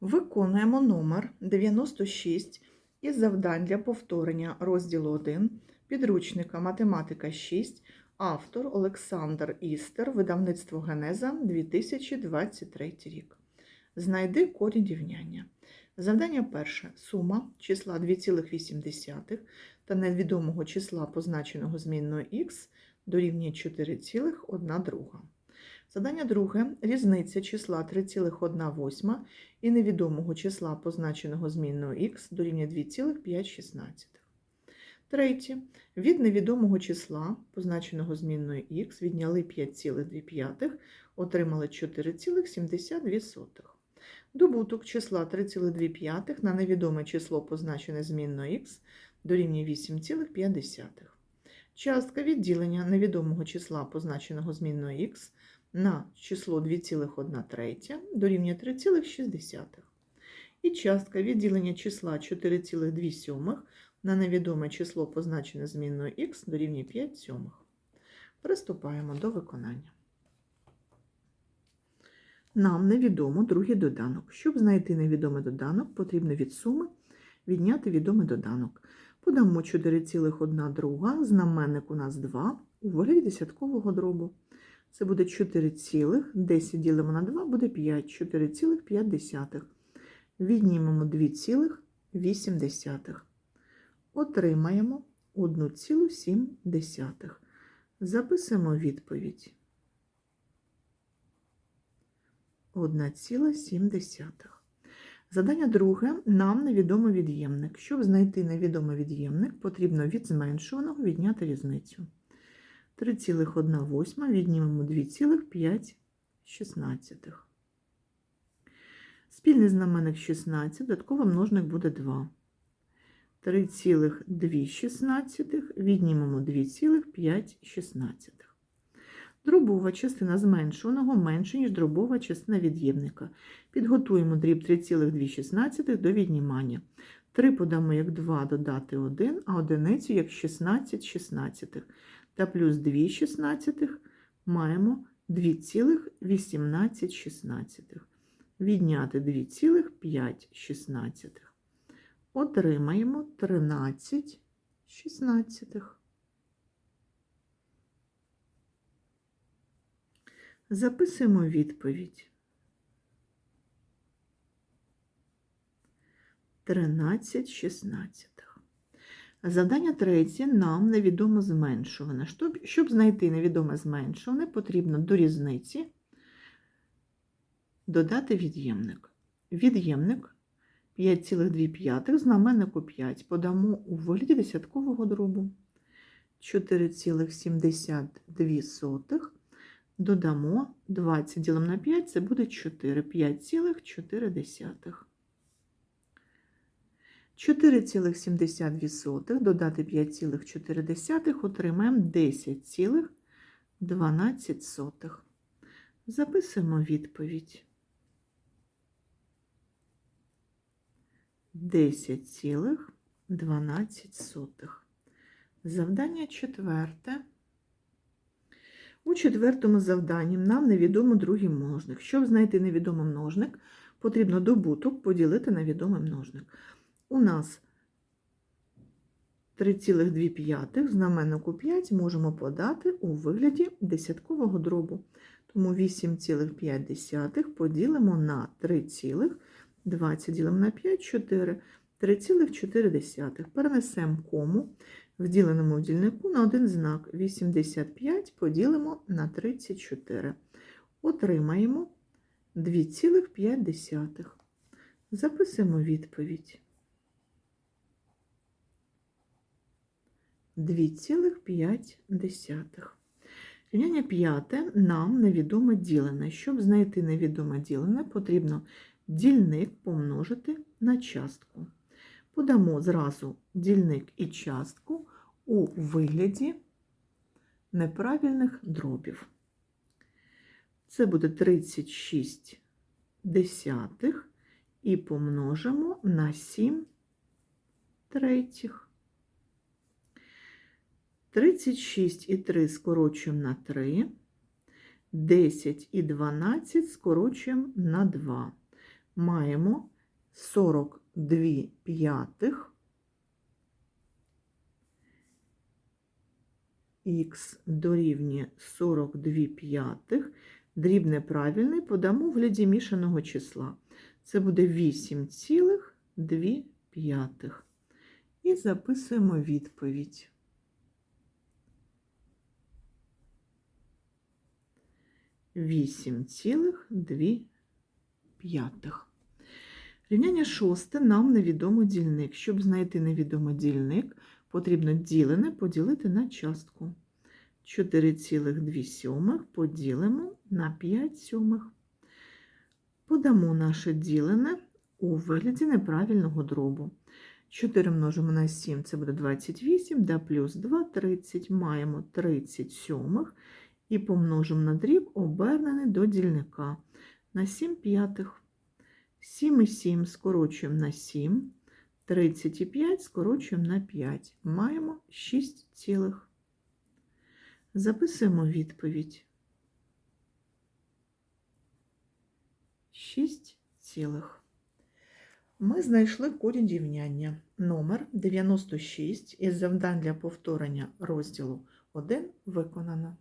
Виконуємо номер 96 із завдань для повторення розділу 1 підручника Математика 6, автор Олександр Істер, видавництво Генеза 2023 рік. Знайди корінь рівняння. Завдання перше. Сума числа 2,8 та невідомого числа, позначеного змінною х, дорівнює 4,1 друга. Задання друге. Різниця числа 3,1 і невідомого числа, позначеного змінною х, дорівнює 2,516. Третє. Від невідомого числа, позначеного змінною х, відняли 5,2, отримали 4,72. Добуток числа 3,2 на невідоме число, позначене змінною х, дорівнює 8,5. Частка відділення невідомого числа, позначеного змінною х, на число 2,1 третя дорівнює 3,6. І частка відділення числа 4,2 сьомих на невідоме число, позначене змінною х, дорівнює 5 сьомих. Приступаємо до виконання. Нам невідомо другий доданок. Щоб знайти невідомий доданок, потрібно від суми відняти відомий доданок. Подамо 4,1 друга, знаменник у нас 2 у вигляді десяткового дробу. Це буде 4, цілих, 10 ділимо на 2, буде 5, 4,5. Віднімемо 2,8. Отримаємо 1,7. Записуємо відповідь. 1,7. Задання друге. Нам невідомий від'ємник. Щоб знайти невідомий від'ємник, потрібно від зменшуваного відняти різницю. 3,1 віднімемо 2,5. Спільний знаменник 16, додатковий множник буде 2. 3,2 віднімемо 2,5. Дробова частина зменшуваного менше, ніж дробова частина від'ємника. Підготуємо дріб 3,2 до віднімання. 3 подамо як 2 додати 1, а одиницю як 16 шістнадцятих та плюс 2 шістнадцятих маємо 2,18. Відняти 2,5. Отримаємо 13 шістнадцятих. Записуємо відповідь. 13 шістнадцятих. Завдання третє нам невідомо зменшуване. Щоб, щоб знайти невідоме зменшуване, потрібно до різниці додати від'ємник. Від'ємник 5,2 знаменнику 5 подамо у вигляді десяткового дробу. 4,72 додамо 20 ділимо на 5, це буде 4, 5,4. 4,72 додати 5,4 отримаємо 10,12. Записуємо відповідь. 10,12. Завдання четверте. У четвертому завданні нам невідомо другий множник. Щоб знайти невідомий множник, потрібно добуток поділити на відомий множник. У нас 3,2 знаменнику 5 можемо подати у вигляді десяткового дробу. Тому 8,5 поділимо на 3,20 ділимо на 5, 4, 3,4. Перенесемо кому в діленому дільнику на один знак. 85 поділимо на 34. Отримаємо 2,5. Записуємо відповідь. 2,5. Рівняння п'яте нам невідоме ділене. Щоб знайти невідоме ділене, потрібно дільник помножити на частку. Подамо зразу дільник і частку у вигляді неправильних дробів. Це буде 36 десятих і помножимо на 7 третіх. 36 і 3 скорочуємо на 3, 10 і 12 скорочуємо на 2. маємо 42 п'ятих х дорівнює 42 п'ятих. Дріб неправильний подамо в гляді мішаного числа. Це буде 8,2 п'ятих. І записуємо відповідь. Вісім цілих дві п'ятих. Рівняння шосте нам невідомо дільник. Щоб знайти невідомий дільник, потрібно ділене поділити на частку. 4,2 сьомих поділимо на 5 сьомих. Подамо наше ділене у вигляді неправильного дробу. 4 множимо на 7, це буде 28, да плюс 2 – 30. Маємо 30 сьомих і помножимо на дріб, обернений до дільника на 7 п'ятих. 7 і 7 скорочуємо на 7, 35 скорочуємо на 5. Маємо 6 цілих. Записуємо відповідь. 6 цілих. Ми знайшли корінь рівняння номер 96 із завдань для повторення розділу 1 виконано.